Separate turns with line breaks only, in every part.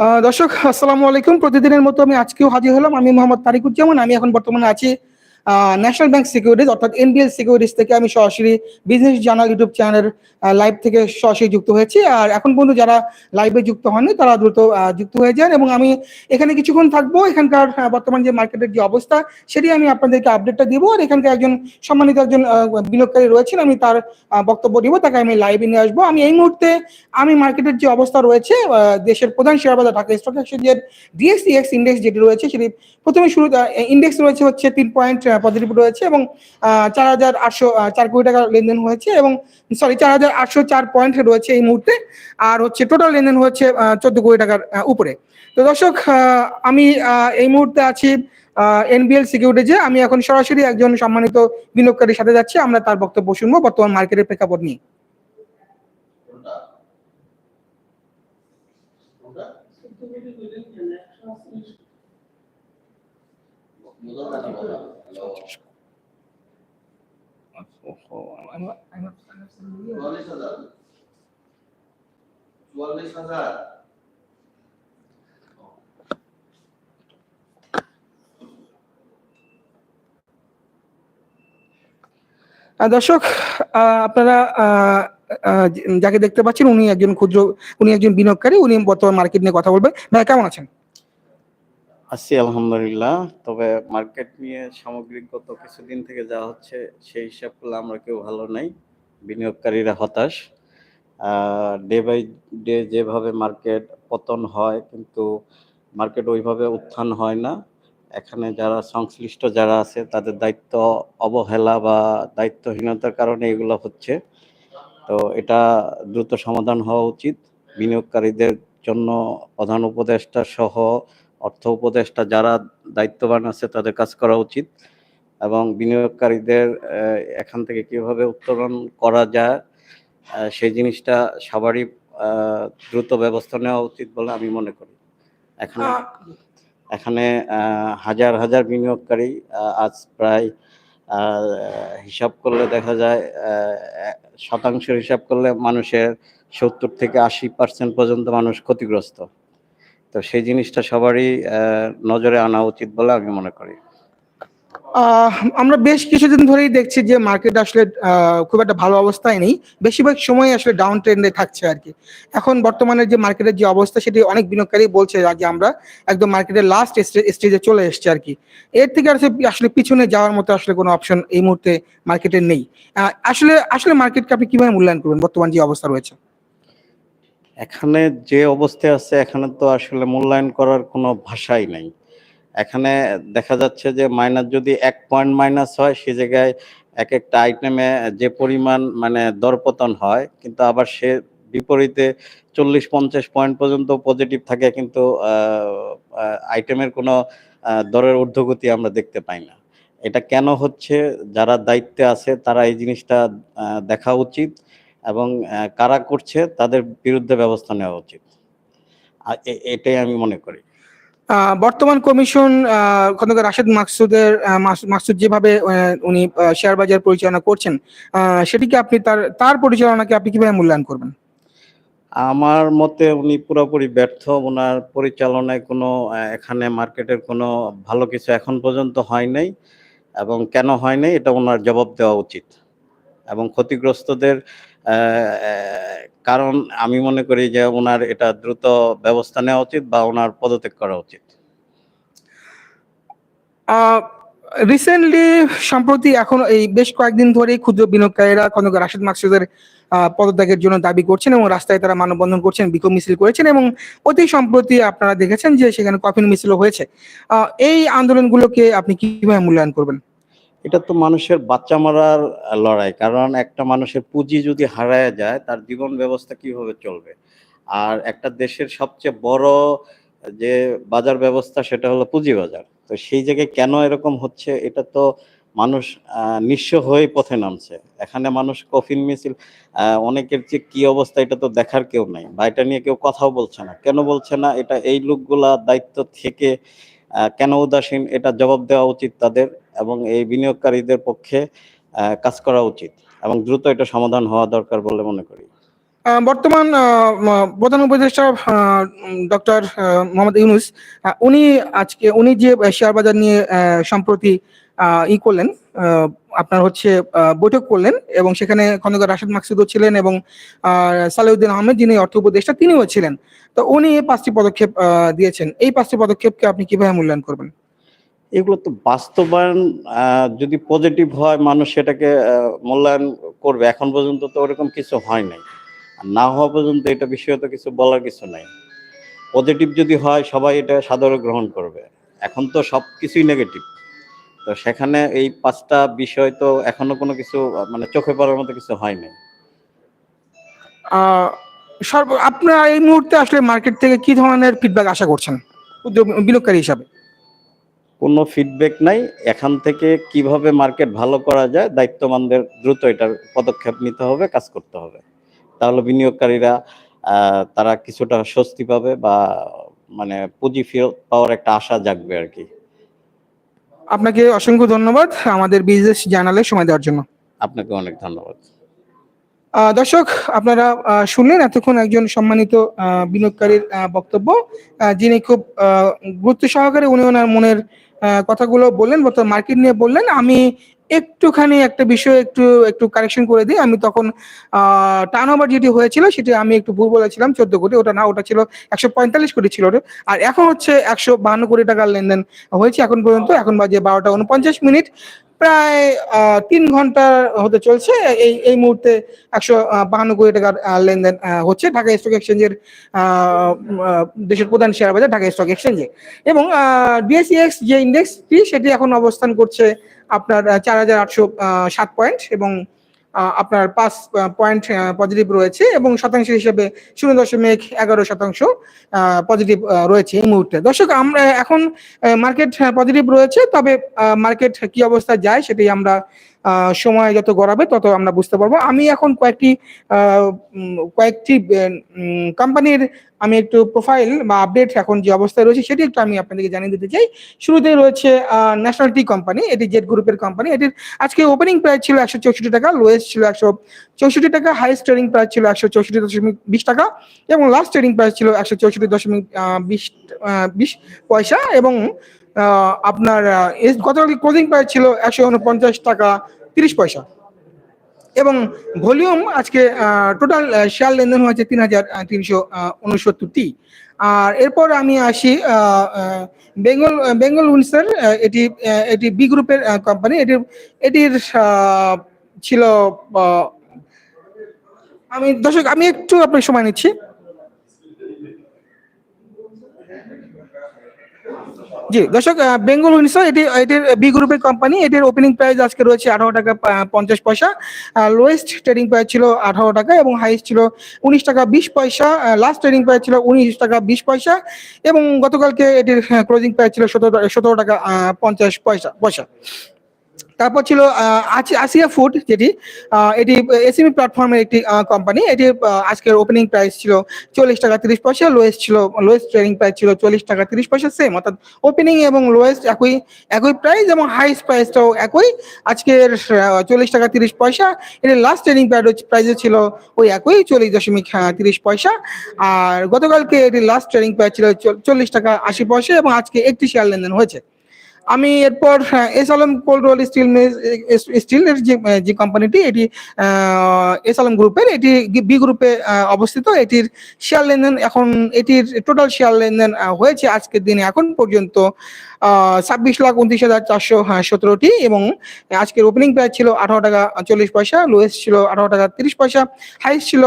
দর্শক, আসসালামু আলাইকুম। প্রতিদিনের মতো আমি আজকেও হাজির হলাম। আমি মোহাম্মদ তারিকুজ্জামান। আমি এখন বর্তমানে আছি ন্যাশনাল ব্যাংক সিকিউরিটিজ অর্থাৎ এনবিএল সিকিউরিটিজ থেকে আমি সরাসরি বিজনেস জার্নাল ইউটিউব চ্যানেলের লাইভ থেকে সরাসরি যুক্ত হয়েছি। আর এখন পর্যন্ত যারা লাইভে যুক্ত হননি, তারা দ্রুত যুক্ত হয়ে যান এবং আমি এখানে কিছুক্ষণ থাকব। এখানকার বর্তমান যে মার্কেটের যে অবস্থা, সেটি আমি আপনাদেরকে আপডেটটা দিব। আর এখানকার একজন সম্মানিত একজন বিনিয়োগকারী রয়েছেন, আমি তার বক্তব্য দিব, তাকে আমি লাইভে নিয়ে আসব। আমি এই মুহূর্তে আমি মার্কেটের যে অবস্থা রয়েছে দেশের প্রধান শেয়ার বাজার ঢাকা স্টক এক্সচেঞ্জের ডিএসসিএক্স ইন্ডেক্স যেটি রয়েছে, সেটি প্রথমে শুরু ইন্ডেক্স রয়েছে হচ্ছে তিন পয়েন্ট পজিটিভ রয়েছে এবং চার হাজার আটশো চার কোটি টাকা লেনদেন হয়েছে এবং সরি চার হাজার আটশো চার পয়েন্ট রয়েছে এই মুহূর্তে। আর হচ্ছে টোটাল লেনদেন হচ্ছে চোদ্দ কোটি টাকার উপরে। তো দর্শক আমি এই মুহূর্তে আছি এনবিএল সিকিউরিটিজে আমি এখন সরাসরি একজন সম্মানিত বিনিয়োগকারীর সাথে যাচ্ছি। আমরা তার বক্তব্য শুনব বর্তমান মার্কেটের প্রেক্ষাপট নিয়ে।
চুয়াল্লিশ হাজার
দর্শক আপনারা যাকে দেখতে পাচ্ছেন, উনি একজন ক্ষুদ্র, উনি একজন বিনিয়োগকারী, উনি বর্তমান মার্কেট নিয়ে কথা বলবেন। ভাই, কেমন আছেন?
আছি, আলহামদুলিল্লাহ। তবে মার্কেট নিয়ে সামগ্রিক গত কিছুদিন থেকে যা হচ্ছে, সেই হিসাব করলে আমরা কেউ ভালো নাই। বিনিয়োগকারীরা হতাশ। ডে বাই ডে যেভাবে মার্কেট পতন হয়, কিন্তু মার্কেট ওইভাবে উত্থান হয় না। এখানে যারা সংশ্লিষ্ট যারা আছে, তাদের দায়িত্ব অবহেলা বা দায়িত্বহীনতার কারণে এগুলো হচ্ছে। তো এটা দ্রুত সমাধান হওয়া উচিত। বিনিয়োগকারীদের জন্য প্রধান উপদেষ্টা সহ অর্থ উপদেষ্টা যারা দায়িত্ববান আছে তাদের কাজ করা উচিত এবং বিনিয়োগকারীদের এখান থেকে কীভাবে উত্তরণ করা যায় সেই জিনিসটা সবারই দ্রুত ব্যবস্থা নেওয়া উচিত বলে আমি মনে করি। এখানে এখানে হাজার হাজার বিনিয়োগকারী আজ প্রায় হিসাব করলে দেখা যায় আহ, শতাংশের হিসাব করলে মানুষের সত্তর থেকে আশি পার্সেন্ট পর্যন্ত মানুষ ক্ষতিগ্রস্ত। তো সেই জিনিসটা সবারই নজরে আনা উচিত বলে আমি মনে করি।
আমরা বেশ কিছুদিন ধরেই দেখছি যে মার্কেট আসলে খুব একটা ভালো অবস্থায় নেই। বেশিরভাগ সময় আসলে ডাউন ট্রেন্ডে থাকছে আর কি। এখন বর্তমানে যে মার্কেটের যে অবস্থা, সেটি অনেক বিনিয়োগকারী বলছে আগে আমরা একদম মার্কেটের লাস্ট স্টেজে চলে এসেছে আর কি। এর থেকে আসলে পিছনে যাওয়ার মতো আসলে কোনো অপশন এই মুহূর্তে মার্কেটে নেই। আসলে আসলে মার্কেটকে আপনি কীভাবে মূল্যায়ন করবেন বর্তমান যে অবস্থা রয়েছে?
এখানে যে অবস্থায় আছে, এখানে তো আসলে মূল্যায়ন করার কোনো ভাষাই নাই। এখানে দেখা যাচ্ছে যে মাইনাস যদি এক পয়েন্ট মাইনাস হয়, সে জায়গায় এক একটা আইটেমে যে পরিমাণ মানে দরপতন হয়, কিন্তু আবার সে বিপরীতে চল্লিশ পঞ্চাশ পয়েন্ট পর্যন্ত পজিটিভ থাকে, কিন্তু আইটেমের কোনো দরের ঊর্ধ্বগতি আমরা দেখতে পাই না। এটা কেন হচ্ছে? যারা দায়িত্বে আছে, তারা এই জিনিসটা দেখা উচিত। এবং কারা করছে তাদের বিরুদ্ধে ব্যবস্থা নেওয়া উচিত। এটাই আমি মনে করি।
বর্তমান কমিশন খন্দকার রাশেদ মাকসুদের মাকসুদ যেভাবে উনি শেয়ার বাজার পরিচালনা করছেন সেটিকে আপনি তার তার পরিচালনাকে আপনি কীভাবে মূল্যায়ন করবেন?
আমার মতে উনি পুরোপুরি ব্যর্থ। ওনার পরিচালনায় কোনো এখানে মার্কেটের কোনো ভালো কিছু এখন পর্যন্ত হয় নাই এবং কেন হয় নাই এটা ওনার জবাব দেওয়া উচিত। এবং ক্ষতিগ্রস্তদের কারণ আমি মনে করি যে ওনার এটা দ্রুত ব্যবস্থা নেওয়া উচিত বা ওনার পদত্যাগ করা উচিত।
রিসেন্টলি সম্প্রতি এখন এই বেশ কয়েকদিন ধরে ক্ষুদ্র বিনিয়োগকারীরা খন্দকার রাশেদ মাকসুদের পদত্যাগের জন্য দাবি করছেন এবং রাস্তায় তারা মানববন্ধন করছেন, বিক্ষোভ মিছিল করেছেন এবং অতি সম্প্রতি আপনারা দেখেছেন যে সেখানে কফিন মিছিলও হয়েছে। এই আন্দোলনগুলোকে আপনি কীভাবে মূল্যায়ন করবেন?
এটা তো মানুষের বাচ্চা মারার লড়াই। কারণ একটা মানুষের পুঁজি যদি হারায় যায়, তার জীবন ব্যবস্থা কীভাবে চলবে? আর একটা দেশের সবচেয়ে বড়, যে বাজার ব্যবস্থা, সেটা হলো পুঁজি বাজার। তো সেই জায়গায় কেন এরকম হচ্ছে, এটা তো মানুষ নিঃস্ব হয়ে পথে নামছে। এখানে মানুষ কফিন মিছিল অনেকের যে কি অবস্থা, এটা তো দেখার কেউ নাই। বা এটা নিয়ে কেউ কথাও বলছে না। কেন বলছে না? এটা এই লোকগুলা দায়িত্ব থেকে কেন উদাসীন? এটা জবাব দেওয়া উচিত তাদের এবং এই বিনিয়োগকারীদের পক্ষে কাজ করা উচিত এবং দ্রুত এটা সমাধান হওয়া দরকার বলে মনে করি।
বর্তমান প্রধান উপদেষ্টা ডক্টর মোহাম্মদ ইউনুস উনি আজকে, উনি যে শেয়ার বাজার নিয়ে সম্প্রতি ই করলেন আপনার হচ্ছে বৈঠক করলেন এবং সেখানে খন্দকার রাশেদ মাকসুদও ছিলেন এবং সালেউদ্দিন আহমেদ যিনি অর্থ উপদেষ্টা তিনিও ছিলেন। তো উনি এই পাঁচটি পদক্ষেপ দিয়েছেন। এই পাঁচটি পদক্ষেপকে আপনি কীভাবে মূল্যায়ন করবেন?
এগুলো তো বাস্তবায়ন যদি পজিটিভ হয়, মানুষ সেটাকে মূল্যায়ন করবে। এখন পর্যন্ত তো ওরকম কিছু হয় নাই। না হওয়া পর্যন্ত এটা বিষয়ে তো কিছু বলার কিছু নাই। পজিটিভ যদি হয়, সবাই এটা সাদরে গ্রহণ করবে। এখন তো সব কিছুই নেগেটিভ তো সেখানে এই পাঁচটা বিষয় তো এখনও কোনো কিছু মানে চোখে পড়ার মতো কিছু হয় নাই
সর্ব আপনারা এই মুহূর্তে আসলে মার্কেট থেকে কি ধরনের ফিডব্যাক আশা করছেন? বিনিয়োগকারী হিসাবে।
কোনো ফিডব্যাক নাই এখান থেকে কীভাবে মার্কেট ভালো করা যায় দায়িত্ববানদের দ্রুত এটার পদক্ষেপ নিতে হবে কাজ করতে হবে। তাহলে বিনিয়োগকারীরা তারা কিছুটা স্বস্তি পাবে বা মানে পুঁজি ফেরত পাওয়ার একটা আশা জাগবে আর কি।
আপনাকে অসংখ্য ধন্যবাদ আমাদের বিজনেস জার্নালে সময় দেওয়ার জন্য।
আপনাকে অনেক ধন্যবাদ।
দর্শক আপনারা শুনলেন এতক্ষণ একজন সম্মানিত বিনোদকারীর বিনিয়োগকারীর বক্তব্য। যিনি খুব গুরুত্ব সহকারে উনি ওনার মনের কথাগুলো বললেন বর্তমান মার্কেট নিয়ে বললেন। আমি একটুখানি একটা বিষয় একটু একটু কারেকশন করে দিই। আমি তখন টার্ন ওভার যেটি হয়েছিল, সেটি আমি একটু ভুল বলেছিলাম, চোদ্দ কোটি, ওটা না, ওটা ছিল একশো পঁয়তাল্লিশ কোটি ছিল। আর এখন হচ্ছে একশো বাহান্ন কোটি টাকার লেনদেন হয়েছে এখন পর্যন্ত। এখন বাজে বারোটা উনপঞ্চাশ মিনিট। প্রায় তিন ঘণ্টা হতে চলছে। এই এই মুহূর্তে একশো বাহান্ন কোটি টাকার লেনদেন হচ্ছে ঢাকা স্টক এক্সচেঞ্জের দেশের প্রধান শেয়ার বাজার ঢাকা স্টক এক্সচেঞ্জে এবং ডিএসিএক্স যে ইন্ডেক্সটি সেটি এখন অবস্থান করছে আপনার চার হাজার আটশো সাত পয়েন্ট এবং আপনার পাঁচ পয়েন্ট পজিটিভ রয়েছে এবং শতাংশ হিসেবে শূন্য দশমিক এগারো শতাংশ পজিটিভ রয়েছে এই মুহূর্তে। দর্শক, আমরা এখন মার্কেট পজিটিভ রয়েছে, তবে মার্কেট কি অবস্থা যায় সেটাই আমরা সময় যত গড়াবে তত আমরা বুঝতে পারব। আমি এখন কয়েকটি কয়েকটি কোম্পানির আমি একটু প্রোফাইল বা আপডেট এখন যে অবস্থায় রয়েছে সেটি একটু আমি আপনাদেরকে জানিয়ে দিতে চাই। শুরুতেই রয়েছে ন্যাশনাল টি কোম্পানি এটি জেড গ্রুপের কোম্পানি এটির আজকে ওপেনিং প্রাইস ছিল একশো চৌষট্টি টাকা লোয়েস্ট ছিল একশো চৌষট্টি টাকা হাইস্ট ট্রেডিং প্রাইস ছিল একশো চৌষট্টি দশমিক বিশ টাকা এবং লাস্ট ট্রেডিং প্রাইস ছিল একশো চৌষট্টি দশমিক বিশ বিশ পয়সা এবং আপনার গতকাল ক্লোজিং প্রাইস ছিল একশো উনপঞ্চাশ টাকা তিরিশ পয়সা। এবং ভলিউম আজকে টোটাল শেয়ার লেনদেন হয়েছে তিন হাজার তিনশো উনসত্তরটি। আর এরপর আমি আসি বেঙ্গল বেঙ্গল উইন্সার এটি এটি বি গ্রুপের কোম্পানি এটির এটির ছিল আমি, দর্শক, আমি একটু আপনার সময় নিচ্ছি। জি, দর্শক বেঙ্গল উনিশশো এটি, এটির বি গ্রুপের কোম্পানি এটির ওপেনিং প্রাইস আজকে রয়েছে আঠারো টাকা পঞ্চাশ পয়সা। লোয়েস্ট ট্রেডিং প্রাইস ছিল আঠারো টাকা এবং হাইস্ট ছিল উনিশ টাকা, বিশ পয়সা। লাস্ট ট্রেডিং প্রাইস ছিল উনিশ টাকা, বিশ পয়সা এবং গতকালকে এটির ক্লোজিং প্রাইস ছিল সতেরো সতেরো টাকা পঞ্চাশ পয়সা পয়সা। তারপর ছিল আসিয়া ফুড যেটি এটি এসএমই প্ল্যাটফর্মের একটি কোম্পানি এটি আজকের ওপেনিং প্রাইস ছিল চল্লিশ টাকা তিরিশ পয়সা লোয়েস্ট ছিল লোয়েস্ট ট্রেডিং প্রাইস ছিল চল্লিশ টাকা তিরিশ পয়সা সেম অর্থাৎ ওপেনিং এবং লোয়েস্ট একই একই প্রাইস এবং হাইস্ট প্রাইসটাও একই। আজকের চল্লিশ টাকা তিরিশ পয়সা, এর লাস্ট ট্রেডিং প্রাইস ছিল ওই একই, চল্লিশ দশমিক তিরিশ পয়সা। আর গতকালকে এটির লাস্ট ট্রেডিং প্রাইস ছিল চল্লিশ টাকা আশি পয়সা এবং আজকে একটি শেয়ার লেনদেন হয়েছে। আমি এরপর S Alam cold roll steel যে আহ, যে কোম্পানিটি এটি এস আলম গ্রুপের এটি বি গ্রুপে অবস্থিত। এটির শেয়ার লেনদেন এখন এটির টোটাল শেয়ার লেনদেন হয়েছে আজকের দিনে এখন পর্যন্ত ছাব্বিশ লাখ উনত্রিশ হাজার চারশো সতেরোটি এবং আজকের ওপেনিং প্রাইস ছিল আঠারো টাকা চল্লিশ পয়সা লোয়েস্ট ছিল আঠারো টাকা তিরিশ পয়সা হাইস্ট ছিল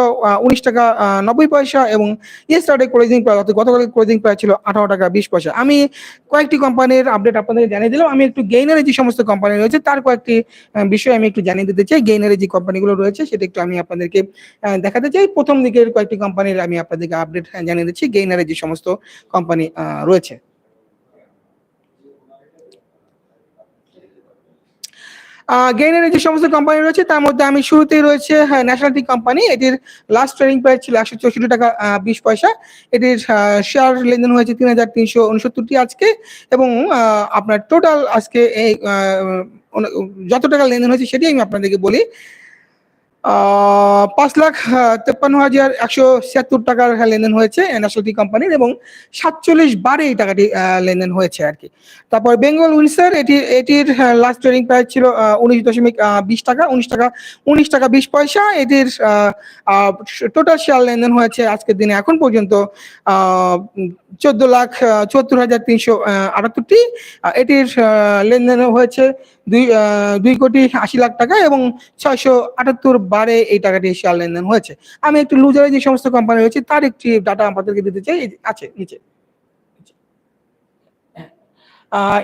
উনিশ টাকা নব্বই পয়সা এবং ইয়েস্টারডে ক্লোজিং প্রাইস অর্থাৎ গতকাল ক্লোজিং প্রাইস ছিল আঠারো টাকা বিশ পয়সা। আমি কয়েকটি কোম্পানির আপডেট আপনাদের জানিয়ে দিলাম। আমি একটু গেইনারে যে সমস্ত কোম্পানি রয়েছে, তার কয়েকটি বিষয় আমি একটু জানিয়ে দিতে চাই। গেইনারে যে কোম্পানিগুলো রয়েছে, সেটা একটু আমি আপনাদেরকে দেখাতে চাই। প্রথম দিকের কয়েকটি কোম্পানির আমি আপনাদেরকে আপডেট জানিয়ে দিচ্ছি। গেইনারে যে সমস্ত কোম্পানি রয়েছে। গেইনারের যে সমস্ত কোম্পানি রয়েছে, তার মধ্যে আমি শুরুতেই রয়েছে হ্যাঁ ন্যাশনাল টি কোম্পানি এটির লাস্ট ট্রেডিং প্রাইস ছিল একশো চৌষট্টি টাকা বিশ পয়সা। এটির শেয়ার লেনদেন হয়েছে তিন হাজার তিনশো উনসত্তরটি আজকে এবং আপনার টোটাল আজকে এই যত টাকা লেনদেন হয়েছে সেটি আমি আপনাদেরকে বলি। পাঁচ লাখ তেপ্পান্ন হাজার একশো ছিয়াত্তর টাকার লেনদেন হয়েছে ন্যাশনাল কোম্পানির এবং সাতচল্লিশ বারে এই টাকাটি লেনদেন হয়েছে আর কি। তারপর বেঙ্গল উইন্সার, এটি, এটির লাস্ট ট্রেডিং প্রাইস ছিল উনিশ দশমিক বিশ টাকা, উনিশ টাকা উনিশ টাকা বিশ পয়সা। এটির টোটাল শেয়ার লেনদেন হয়েছে আজকের দিনে, এখন পর্যন্ত চোদ্দ লাখ চুয়াত্তর হাজার তিনশো আটাত্তরটি। এটির লেনদেন হয়েছে দুই দুই কোটি আশি লাখ টাকা এবং ছয়শো আটাত্তর বারে এই টাকাটি শেয়ার লেনদেন হয়েছে। আমি একটু লুজারে যে সমস্ত কোম্পানি রয়েছে, তার একটি ডাটা আপনাদেরকে দিতে চাই। আছে, নিচে।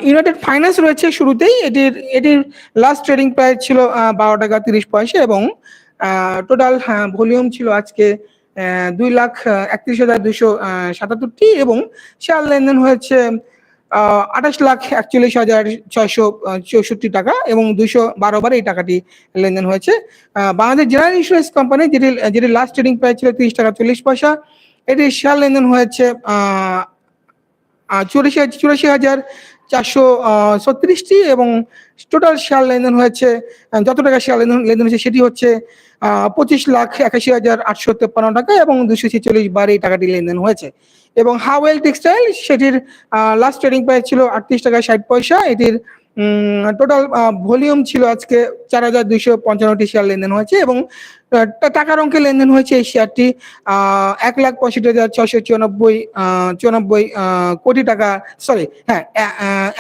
ইউনাইটেড ফাইন্যান্স রয়েছে শুরুতেই। এটির এটির লাস্ট ট্রেডিং প্রাইস ছিল বারো টাকা তিরিশ পয়সা এবং টোটাল ভলিউম ছিল আজকে দুই লাখ একত্রিশ হাজার দুশো সাতাত্তরটি এবং শেয়ার লেনদেন হয়েছে আঠাশ লাখ একচল্লিশ হাজার ছয়শো চৌষট্টি টাকা এবং দুইশো বারো বার এই টাকাটি লেনদেন হয়েছে। বাংলাদেশ জেনারেল ইন্স্যুরেন্স কোম্পানি যেটি যেটি লাস্ট ট্রেডিং প্রাইস ছিল তিরিশ টাকা চল্লিশ পয়সা এটির শেয়ার লেনদেন হয়েছে চুরাশি চুরাশি হাজার চারশো ছত্রিশটি এবং টোটাল শেয়ার লেনদেন হয়েছে যত টাকা শেয়ার লেনদেন লেনদেন হয়েছে সেটি হচ্ছে পঁচিশ লাখ একাশি হাজার আটশো তেপ্পান্ন টাকা এবং দুশো ছেচল্লিশ বার এই টাকাটি লেনদেন হয়েছে। এবং হাওয়েল টেক্সটাইল সেটির লাস্ট ট্রেডিং প্রাইস ছিল আটত্রিশ টাকা ষাট পয়সা। এটির টোটাল ভলিউম ছিল আজকে চার হাজার দুইশো পঞ্চান্নটি শেয়ার লেনদেন হয়েছে এবং টাকার অঙ্কে লেনদেন হয়েছে এই শেয়ারটি এক লাখ পঁয়ষট্টি হাজার ছশো চুরানব্বই চুরানব্বই কোটি টাকা সরি হ্যাঁ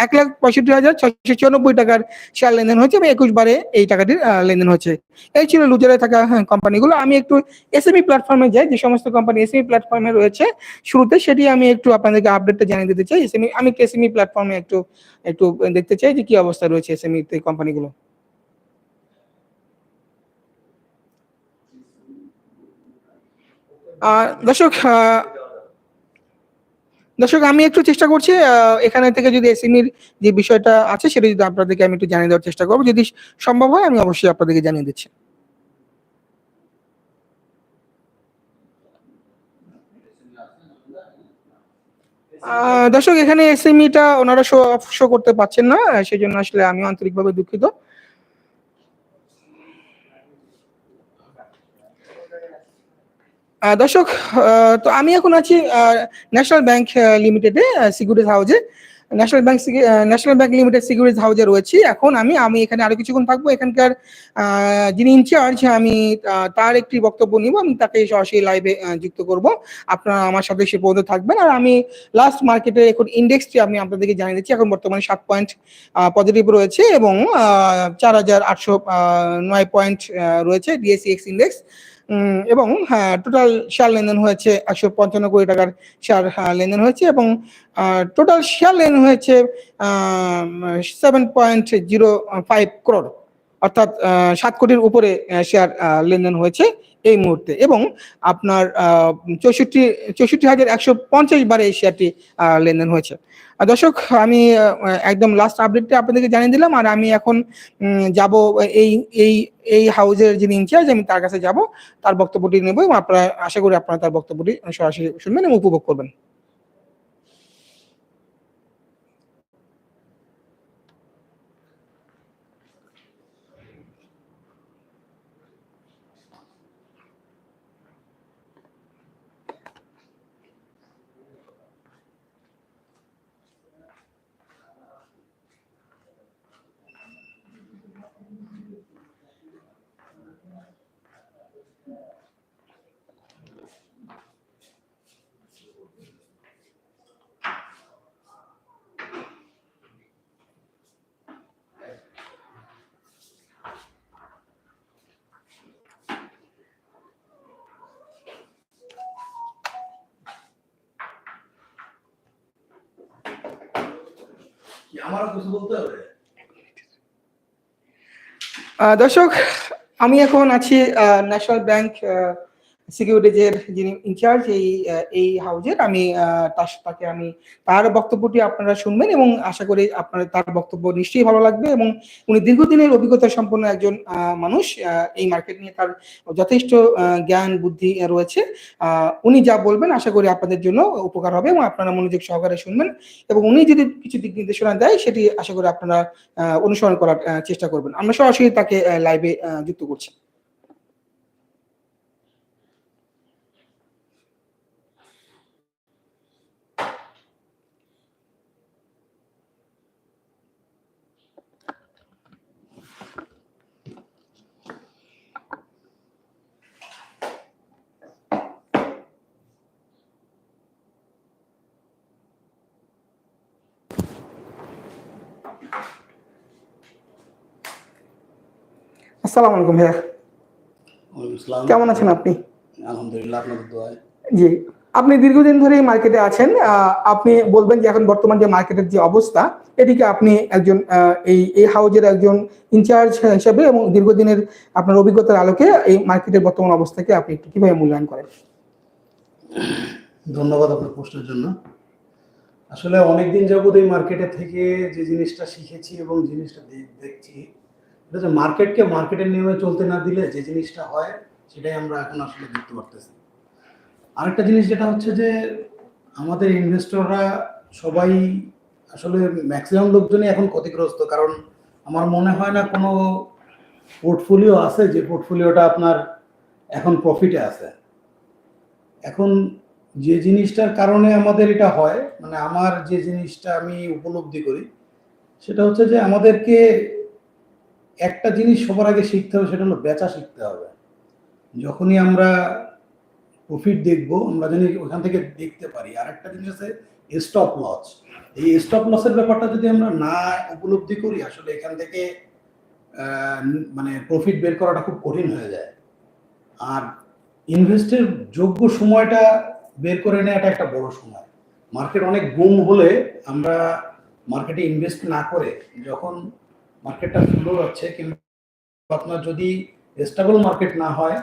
এক লাখ পঁয়ষট্টি হাজার ছশো চুরানব্বই টাকার শেয়ার লেনদেন হয়েছে এবং একুশ বারে এই টাকাটির লেনদেন হচ্ছে এই ছিল লুজারে থাকা হ্যাঁ, কোম্পানিগুলো। আমি একটু এসএমই প্ল্যাটফর্মে যাই যে সমস্ত কোম্পানি এসএমই প্ল্যাটফর্মে রয়েছে শুরুতে সেটি আমি একটু আপনাদেরকে আপডেটটা জানিয়ে দিতে চাই। এসএমই আমি এসএমই প্ল্যাটফর্মে একটু একটু দেখতে চাই যে কি অবস্থা রয়েছে এসএমই কোম্পানিগুলো। দর্শক দর্শক, আমি একটু চেষ্টা করছি এখানে থেকে যদি এসএমইর যে বিষয়টা আছে, সেটা যদি আপনাদেরকে আমি একটু জানিয়ে দেওয়ার চেষ্টা করব। যদি সম্ভব হয়, আমি অবশ্যই আপনাদেরকে জানিয়ে দিচ্ছি। দর্শক, এখানে এসএমইটা ওনারা শো শো করতে পারছেন না সেই জন্য আসলে আমি আন্তরিকভাবে দুঃখিত। দর্শক তো আমি এখন আছি ন্যাশনাল ব্যাংক লিমিটেডে সিকিউরিটিজ হাউজে national bank national bank limited securities হাউজে রয়েছি। এখন আমি আমি এখানে আরও কিছুক্ষণ থাকব। এখানকার যিনি ইনচার্জ আমি তার একটি বক্তব্য নিব। আমি তাকে সরাসরি লাইভে যুক্ত করব। আপনারা আমার সাথে সে পর্যন্ত থাকবেন। আর আমি লাস্ট মার্কেটে এখন ইন্ডেক্সটি আমি আপনাদেরকে জানিয়ে দিচ্ছি। এখন বর্তমানে সাত পয়েন্ট পজিটিভ রয়েছে এবং চার হাজার আটশো নয় পয়েন্ট রয়েছে ডিএসসি এক্স ইন্ডেক্স এবং হ্যাঁ টোটাল শেয়ার লেনদেন হয়েছে একশো পঞ্চান্ন কোটি টাকার শেয়ার হ্যাঁ, লেনদেন হয়েছে এবং টোটাল শেয়ার লেনদেন হয়েছে seven point zero five crore অর্থাৎ সাত কোটির উপরে শেয়ার লেনদেন হয়েছে এই মুহূর্তে। এবং আপনার চৌষট্টি চৌষট্টি হাজার একশো পঞ্চাশ বারে এই শেয়ারটি লেনদেন হয়েছে। দর্শক, আমি একদম লাস্ট আপডেটটা আপনাদেরকে জানিয়ে দিলাম, আর আমি এখন যাব এই এই এই হাউজের যিনি ইনচার্জ আমি তার কাছে যাব, তার বক্তব্যটি নেব এবং আপনারা, আশা করি আপনারা তার বক্তব্যটি সরাসরি শুনবেন এবং উপভোগ করবেন। দর্শক আমি এখন আছি ন্যাশনাল ব্যাংক সিকিউরিটিজের যিনি ইনচার্জ এই এই হাউজের আমি তার, তাকে আমি, তার বক্তব্যটি আপনারা শুনবেন এবং আশা করি আপনার তার বক্তব্য নিশ্চয়ই ভালো লাগবে এবং উনি দীর্ঘদিনের অভিজ্ঞতা সম্পন্ন একজন মানুষ এই মার্কেট নিয়ে তার যথেষ্ট জ্ঞান, বুদ্ধি রয়েছে। উনি যা বলবেন আশা করি আপনাদের জন্য উপকার হবে এবং আপনারা মনোযোগ সহকারে শুনবেন এবং উনি যদি কিছু দিক নির্দেশনা দেয়, সেটি আশা করি আপনারা অনুসরণ করার চেষ্টা করবেন। আমরা সরাসরি তাকে লাইভে যুক্ত করছি। আসসালামু আলাইকুম ভাইয়া। কেমন আছেন আপনি?
আলহামদুলিল্লাহ আপনাদের দোয়ায়।
জি। আপনি দীর্ঘদিন ধরে এই মার্কেটে আছেন আপনি বলবেন যে এখন বর্তমান যে মার্কেটের যে অবস্থা এটিকে আপনি একজন এই এই হাউজের একজন ইনচার্জ হিসেবে এবং দীর্ঘদিনের আপনার অভিজ্ঞতার আলোকে এই মার্কেটের বর্তমান অবস্থাকে আপনি একটু কীভাবে মূল্যায়ন করেন?
ধন্যবাদ আপনার প্রশ্নের জন্য। আসলে অনেকদিন যাবত এই মার্কেটে থেকে যে জিনিসটা শিখেছি এবং জিনিসটা দেখছি এটা হচ্ছে মার্কেটকে মার্কেটের নিয়মে চলতে না দিলে যে জিনিসটা হয়, সেটাই আমরা এখন আসলে দেখতে পারতেছি। আরেকটা জিনিস যেটা হচ্ছে যে, আমাদের ইনভেস্টররা সবাই আসলে ম্যাক্সিমাম লোকজনই এখন ক্ষতিগ্রস্ত, কারণ আমার মনে হয় না কোনো পোর্টফোলিও আছে যে পোর্টফোলিওটা আপনার এখন প্রফিটে আছে। এখন যে জিনিসটার কারণে আমাদের এটা হয় মানে আমার যে জিনিসটা আমি উপলব্ধি করি, সেটা হচ্ছে যে আমাদেরকে একটা জিনিস সবার আগে শিখতে হবে, সেটা হলো বেচা শিখতে হবে। যখনই আমরা প্রফিট দেখব, আমরা জানি ওখান থেকে দেখতে পারি। আর একটা জিনিস আছে স্টপ লস এই স্টপ লসের ব্যাপারটা যদি আমরা না উপলব্ধি করি, আসলে এখান থেকে মানে প্রফিট বের করাটা খুব কঠিন হয়ে যায়। আর ইনভেস্টের যোগ্য সময়টা বের করে নেওয়াটা একটা বড় সময়। মার্কেট অনেক বুম হলে আমরা মার্কেটে ইনভেস্ট না করে, যখন মার্কেটটা ফ্লো যাচ্ছে কিংবা আপনার যদি স্টেবল মার্কেট না হয়,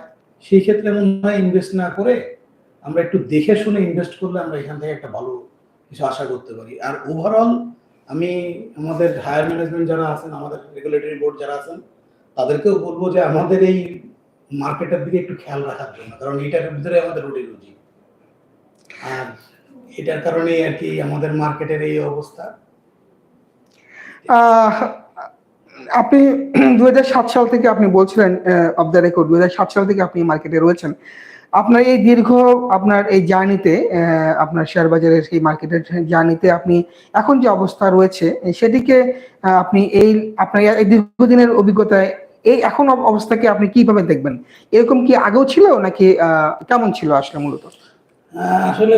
সেই ক্ষেত্রে মনে হয় ইনভেস্ট না করে আমরা একটু দেখে শুনে ইনভেস্ট করলে আমরা এখান থেকে একটা ভালো কিছু আশা করতে পারি। আর ওভারঅল আমি আমাদের হায়ার ম্যানেজমেন্ট যারা আছেন, আমাদের রেগুলেটরি বোর্ড যারা আছেন, তাদেরকেও বলব যে আমাদের এই মার্কেটের দিকে একটু খেয়াল রাখার জন্য, কারণ এটার ভিতরে আমাদের রুটি রুজি। আর এটার কারণেই আর কি আমাদের মার্কেটের এই অবস্থা।
আপনি দু হাজার সাত সাল থেকে আপনি বলছিলেন অফ দ্য রেকর্ড দুই হাজার সাত সাল থেকে আপনি মার্কেটে রয়েছেন। আপনার এই দীর্ঘ আপনার এই জার্নিতে আপনার শেয়ার বাজারের সেই মার্কেটের জার্নিতে আপনি এখন যে অবস্থা রয়েছে, সেটিকে আপনি এই, আপনার এই দীর্ঘদিনের অভিজ্ঞতায় এই এখন অব- অবস্থাকে আপনি কীভাবে দেখবেন? এরকম কি আগেও ছিল নাকি কেমন ছিল আসলে মূলত?
আসলে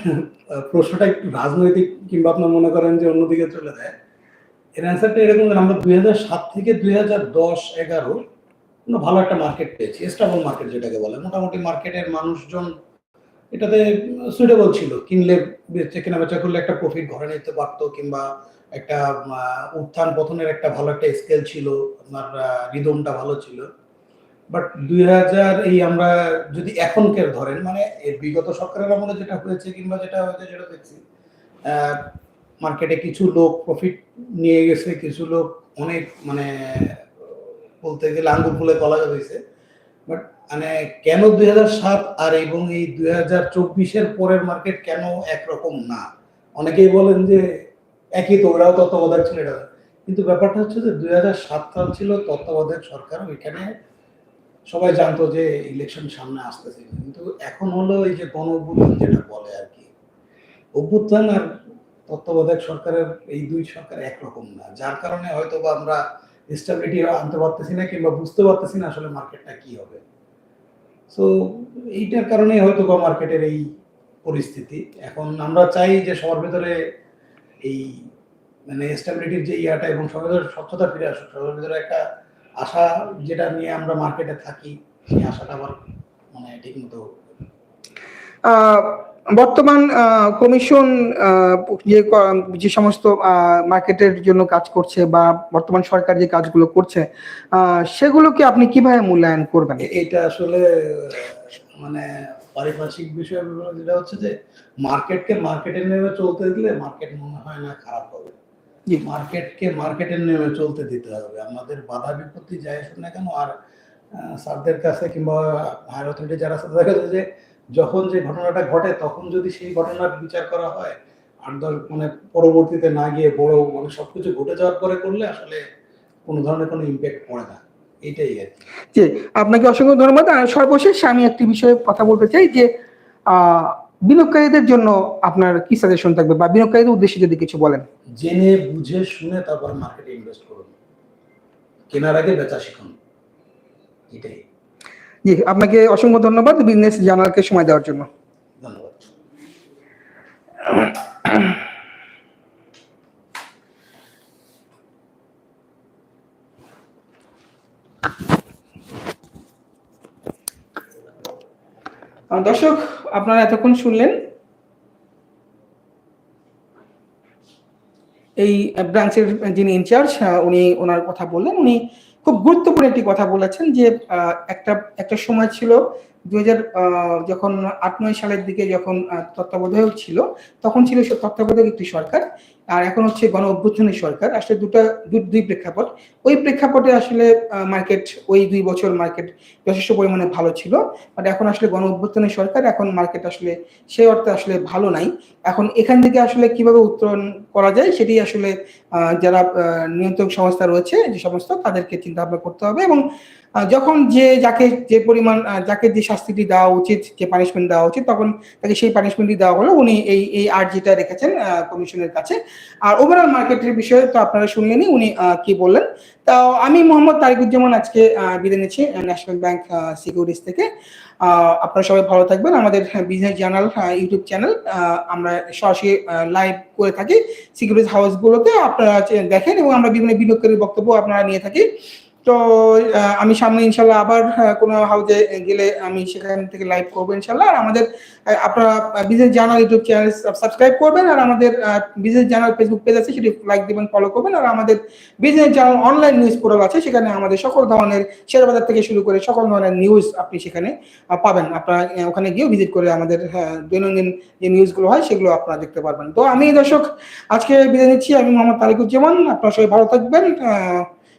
প্রশ্নটা একটু রাজনৈতিক কিংবা আপনার মনে করেন যে অন্যদিকে চলে যায়। এর অ্যান্সারটা এরকম যে আমরা দুই সাত থেকে দুই হাজার দশ এগারো ভালো একটা মার্কেট পেয়েছি স্টেবল মার্কেট যেটাকে বলে। মোটামুটি মার্কেটের মানুষজন এটাতে সুইটেবল ছিল। কিনলে কেনা বেচা করলে একটা প্রফিট ঘরে নিতে পারতো, কিংবা একটা উত্থান পতনের একটা ভালো একটা স্কেল ছিল, আপনার রিদমটা ভালো ছিল। বাট দুই হাজার এই আমরা যদি এখনকার ধরেন মানে এর বিগত সরকারের আমলে যেটা হয়েছে কিংবা যেটা হয়েছে সেটা দেখছি মার্কেটে কিছু লোক প্রফিট নিয়ে গেছে, কিছু লোক অনেক মানে বলতে গেলে আঙ্গুর ফুলে কলা হয়েছে বাট মানে কেন দুই সাত আর এবং এই দুই হাজার চব্বিশের পরের মার্কেট কেন একরকম না? অনেকেই বলেন যে একই তো ওরাও তত্ত্বাবধায়ক ছিল এটা। কিন্তু ব্যাপারটা হচ্ছে যে দুই হাজার সাত সাল ছিল, তত্ত্বাবধায়ক সরকার ওইখানে সবাই জানতো যে ইলেকশন সামনে আসতেছে। কিন্তু এখন হলো এই যে গণ অভ্যুত্থান যেটা বলে আর কি। অভ্যুত্থান আর তত্ত্বাবধায়ক সরকারের এই দুই সরকার একরকম না, যার কারণে হয়তো বা আমরা স্টেবিলিটি আনতে পারতেছি না কিংবা বুঝতে পারতেছি না আসলে মার্কেটটা কি হবে। সো এইটার কারণে হয়তো বা মার্কেটের এই পরিস্থিতি। এখন আমরা চাই যে সবার ভেতরে এই মানে স্টেবিলিটির যে ইয়াটা এবং সবার ভেতরে স্বচ্ছতা ফিরে আসুক, সবার ভেতরে একটা আশা যেটা নিয়ে আমরা মার্কেটে থাকি, সেই আশাটা আবার মানে ঠিক মতো
বর্তমান কমিশন যে যে সমস্ত মার্কেটের জন্য কাজ করছে বা বর্তমান সরকার যে কাজগুলো করছে সেগুলোকে আপনি কীভাবে মূল্যায়ন করবেন?
এটা আসলে মানে পারিপার্শ্বিক বিষয় যেটা হচ্ছে যে মার্কেটকে মার্কেটের নেমে চলতে দিলে মার্কেট মনে হয় না খারাপ হবে। মার্কেটকে মার্কেটের নেমে চলতে দিতে হবে। আমাদের বাধা বিপত্তি যাই আসুক না কেন আর স্যারদের কাছে কিংবা হায়ার অথরিটি যারা কাছে যে যখন যে ঘটনাটা ঘটে তখন যদি সেই ঘটনার বিচার করা হয় আর ধর মানে পরবর্তীতে না গিয়ে বড় মানে সবকিছু ঘটে যাওয়ার পরে করলে আসলে কোনো ধরনের কোনো ইম্প্যাক্ট পড়ে না। এটাই আর কি।
আপনাকে অসংখ্য ধন্যবাদ। আর সর্বশেষ আমি একটি বিষয়ে কথা বলতে চাই যে বিনিয়োগকারীদের জন্য আপনার কি সাজেশন থাকবে? বা বিনিয়োগকারীদের উদ্দেশ্যে যদি কিছু বলেন।
জেনে বুঝে শুনে তারপর মার্কেটে ইনভেস্ট করুন। কেনার আগে বেচা শিখুন। এটাই।
জি, আপনাকে অসংখ্য ধন্যবাদ বিজনেস জার্নালকে সময় দেওয়ার জন্য। দর্শক, আপনারা এতক্ষণ শুনলেন এই ব্রাঞ্চের যিনি ইনচার্জ উনি ওনার কথা বললেন, উনি খুব গুরুত্বপূর্ণ একটি কথা বলেছেন যে একটা একটা সময় ছিল দুই যখন আট, নয় সালের দিকে যখন তত্ত্বাবধায়ক ছিল, তখন ছিল সে তত্ত্বাবধায়ক একটি সরকার, আর এখন হচ্ছে গণ অভ্যুত্থানের সরকার। আসলে দুটা দু- দুই প্রেক্ষাপট। ওই প্রেক্ষাপটে আসলে মার্কেট, ওই দুই বছর মার্কেট যথেষ্ট পরিমাণে ভালো ছিল, বাট এখন আসলে গণ অভ্যুত্থানের সরকার, এখন মার্কেট আসলে সেই অর্থে আসলে ভালো নাই। এখন এখান থেকে আসলে কীভাবে উত্তরণ করা যায়, সেটি আসলে যারা নিয়ন্ত্রক সংস্থা রয়েছে, যে সমস্ত, তাদেরকে চিন্তা ভাবনা করতে হবে এবং যখন যে যাকে যে পরিমাণ যাকে যে শাস্তিটি দেওয়া উচিত, যে পানিশমেন্ট দেওয়া উচিত, তখন তাকে সেই পানিশমেন্টই দেওয়া হলো। উনি এই এই আর্জিটা রেখেছেন কমিশনের কাছে। আর ওভারঅল মার্কেটের বিষয়ে তো আপনারা শুনলেনই উনি কি বললেন। তা আমি মোহাম্মদ তারিকুজ্জামান আজকে বিদায় নিচ্ছি ন্যাশনাল ব্যাংক সিকিউরিটিজ থেকে। আপনারা সবাই ভালো থাকবেন। আমাদের বিজনেস জার্নাল ইউটিউব চ্যানেল আমরা সরাসরি লাইভ করে থাকি। সিকিউরিটিজ হাউসগুলোতে আপনারা দেখেন এবং আমরা বিভিন্ন বিনিয়োগকারীর বক্তব্য আপনারা নিয়ে থাকি। তো আমি সামনে ইনশাল্লাহ আবার কোনো হাউসে গেলে আমি সেখান থেকে লাইভ করব ইনশাল্লাহ। আর আমাদের আপনারা business journal YouTube channel subscribe করবেন। আর আমাদের বিজনেস জার্নাল ফেসবুক পেজ আছে, সেটি লাইক দিবেন ফলো করবেন। আর আমাদের business journal online news portal আছে, সেখানে আমাদের সকল ধরনের শেয়ার বাজার থেকে শুরু করে সকল ধরনের নিউজ আপনি সেখানে পাবেন। আপনারা ওখানে গিয়েও ভিজিট করে আমাদের দৈনন্দিন যে নিউজগুলো হয়, সেগুলো আপনারা দেখতে পারবেন। তো আমি দর্শক, আজকে বিদায় নিচ্ছি। আমি মোহাম্মদ তারিকুজ্জামান। আপনারা সবাই ভালো থাকবেন